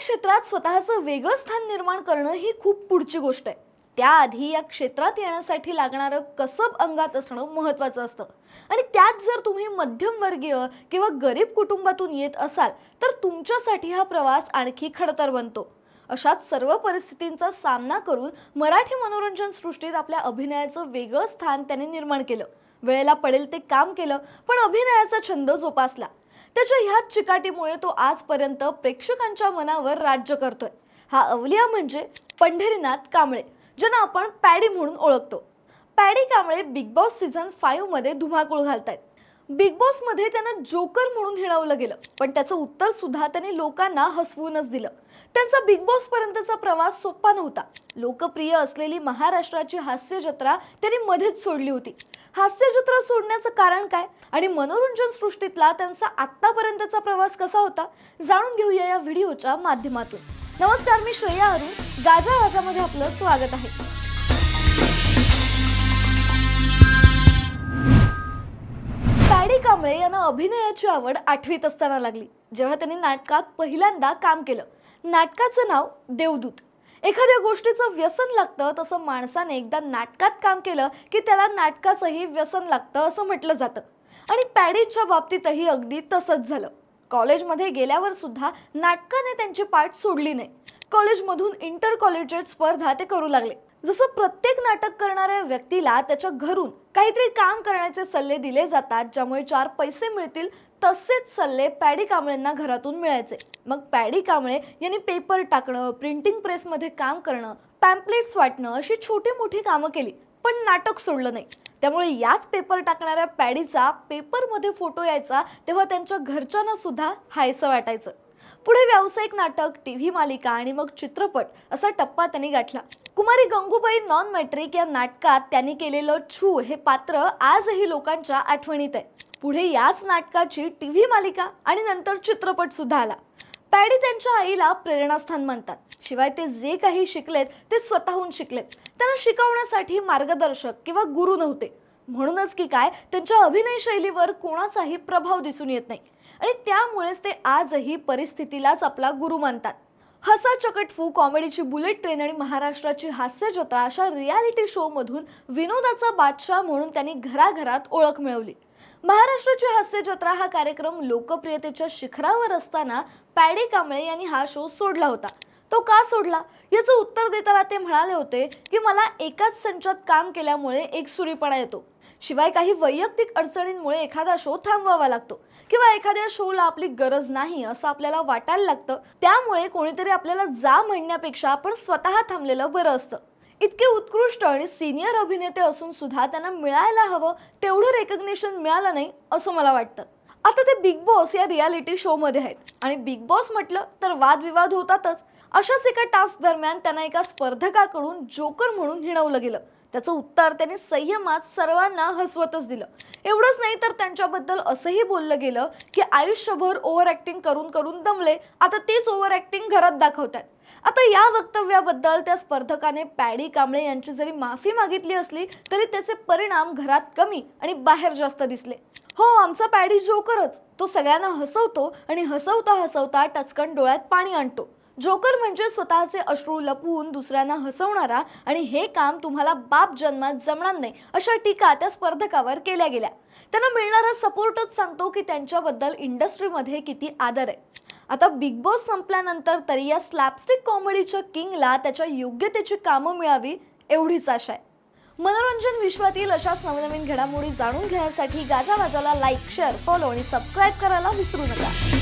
क्षेत्रात स्वतःचं वेगळं स्थान निर्माण करणं ही खूप पुढची गोष्ट आहे. त्याआधी या क्षेत्रात येण्यासाठी लागणारं कसब अंगात असणं महत्त्वाचं असतं. आणि त्यात जर तुम्ही मध्यमवर्गीय किंवा गरीब कुटुंबातून येत असाल तर तुमच्यासाठी हा प्रवास आणखी खडतर बनतो. अशाच सर्व परिस्थितींचा सामना करून मराठी मनोरंजन सृष्टीत आपल्या अभिनयाचं वेगळं स्थान त्याने निर्माण केलं. वेळेला पडेल ते काम केलं पण अभिनयाचा छंद जोपासला. त्याच्या ह्याच चिकाटीमुळे तो आजपर्यंत प्रेक्षकांच्या मनावर राज्य करतोय. हा अवलिया म्हणजे पंढरीनाथ कांबळे ज्यांना आपण पॅडी म्हणून ओळखतो. Paddy Kamble big boss season फाईव्हमध्ये धुमाकूळ घालतायत. बिग बॉसमध्ये त्यांना जोकर म्हणून हिणवलं गेलं. पण त्याचं उत्तर सुद्धा त्यांनी लोकांना हसवूनच दिलं. त्यांचा बिग बॉस पर्यंतचा प्रवास सोपा नव्हता. लोकप्रिय असलेली महाराष्ट्राची हास्य जत्रा त्यांनी मध्येच सोडली होती. हास्य जत्रा सोडण्याचं कारण काय? आणि मनोरंजन सृष्टीतला त्यांचा आत्तापर्यंतचा प्रवास कसा होता? जाणून घेऊया या व्हिडिओच्या माध्यमातून. नमस्कार मी श्रेया अरुण. गाजा वाजामध्ये आपलं स्वागत आहे. कांबळे यांना अभिनयाची आवड आठवीत असताना लागली जेव्हा त्यांनी नाटकात पहिल्यांदा काम केलं. नाटकाचं नाव देवदूत. एखाद्या गोष्टीचं व्यसन लागतं तसं माणसाने एकदा नाटकात काम केलं की त्याला नाटकाचंही व्यसन लागतं असं म्हटलं जातं. आणि पॅडीच्या बाबतीतही अगदी तसंच झालं. कॉलेजमध्ये गेल्यावर सुद्धा नाटकाने त्यांची पाठ सोडली नाही. कॉलेजमधून इंटर कॉलेजेट स्पर्धा ते करू लागले. जसं प्रत्येक नाटक करणाऱ्या व्यक्तीला त्याच्या घरून काहीतरी काम करण्याचे सल्ले दिले जातात ज्यामुळे चार पैसे मिळतील तसेच सल्ले पॅडी कांबळेंना घरातून मिळायचे. मग पॅडी कांबळे यांनी पेपर टाकणं प्रिंटिंग प्रेसमध्ये काम करणं पॅम्पलेट्स वाटणं अशी छोटी मोठी कामं केली पण नाटक सोडलं नाही. त्यामुळे याच पेपर टाकणाऱ्या पॅडीचा पेपरमध्ये फोटो यायचा तेव्हा त्यांच्या घरच्यांना सुद्धा हायसं वाटायचं. पुढे व्यावसायिक नाटक टी व्ही मालिका आणि मग चित्रपट असा टप्पा त्यांनी गाठला. कुमारी गंगूबाई नॉन मॅट्रिक या नाटकात त्यांनी केलेलं छू हे पात्र आजही लोकांच्या आठवणीत आहे. पुढे याच नाटकाची टी व्ही मालिका आणि नंतर चित्रपट सुद्धा आला. पॅडी त्यांच्या आईला प्रेरणास्थान मानतात शिवाय ते जे काही शिकलेत ते स्वतःहून शिकलेत. त्यांना शिकवण्यासाठी मार्गदर्शक किंवा गुरु नव्हते. म्हणूनच की काय त्यांच्या अभिनय शैलीवर कोणाचाही प्रभाव दिसून येत नाही. आणि त्यामुळेच ते आजही परिस्थितीलाच आपला गुरु मानतात. हसा चकट फू कॉमेडीची बुलेट ट्रेन आणि महाराष्ट्राची हास्य जत्रा अशा रियालिटी शोमधून विनोदाचा बादशाह म्हणून त्यांनी घराघरात ओळख मिळवली. महाराष्ट्राची हास्य जत्रा हा कार्यक्रम लोकप्रियतेच्या शिखरावर असताना पॅडी कांबळे यांनी हा शो सोडला होता. तो का सोडला? याचं उत्तर देताना ते म्हणाले होते की मला एकाच संचात काम केल्यामुळे एकसुरीपणा येतो. शिवाय काही वैयक्तिक अडचणींमुळे एखादा शो थांबवावा लागतो. किंवा एखाद्या शोला आपली गरज नाही असं आपल्याला वाटायला लागतं. त्यामुळे कोणीतरी आपल्याला जा म्हणण्यापेक्षा आपण स्वतः थांबलेलं बरं असतं. इतके उत्कृष्ट आणि सिनियर अभिनेते असून सुद्धा त्यांना मिळायला हवं तेवढं रेकग्नेशन मिळालं नाही असं मला वाटतं. आता ते बिग बॉस या रियालिटी शोमध्ये आहेत. आणि बिग बॉस म्हटलं तर वादविवाद होतातच. अशाच एका टास्क दरम्यान त्यांना एका स्पर्धकाकडून जोकर म्हणून हिणवलं गेलं. त्याचं उत्तर त्यांनी संयमात सर्वांना हसवतच दिलं. एवढंच नाही तर त्यांच्याबद्दल असंही बोललं गेलं की आयुष्यभर ओव्हर ॲक्टिंग करून करून दमले. आता तेच ओव्हर ॲक्टिंग घरात दाखवतात आता या वक्तव्याबद्दल त्या स्पर्धकाने पॅडी कांबळे यांची जरी माफी मागितली असली तरी त्याचे परिणाम घरात कमी आणि बाहेर जास्त दिसले. हो आमचा पॅडी जोकरच. तो सगळ्यांना हसवतो आणि हसवता हसवता टचकन डोळ्यात पाणी आणतो. जोकर म्हणजे स्वतःचे अश्रू लपवून दुसऱ्यांना हसवणारा आणि हे काम तुम्हाला बाप जन्मात जमणार नाही अशा टीका त्या स्पर्धकावर केल्या गेल्या. त्यांना मिळणारा सपोर्टच सांगतो की त्यांच्याबद्दल इंडस्ट्रीमध्ये किती आदर आहे. आता बिग बॉस संपल्यानंतर तरी या स्लॅपस्टिक कॉमेडीच्या किंगला त्याच्या योग्यतेची कामं मिळावी एवढीच आशा आहे. मनोरंजन विश्वातील अशाच नवनवीन घडामोडी जाणून घेण्यासाठी गाजावाजाला लाईक शेअर फॉलो आणि सबस्क्राईब करायला विसरू नका.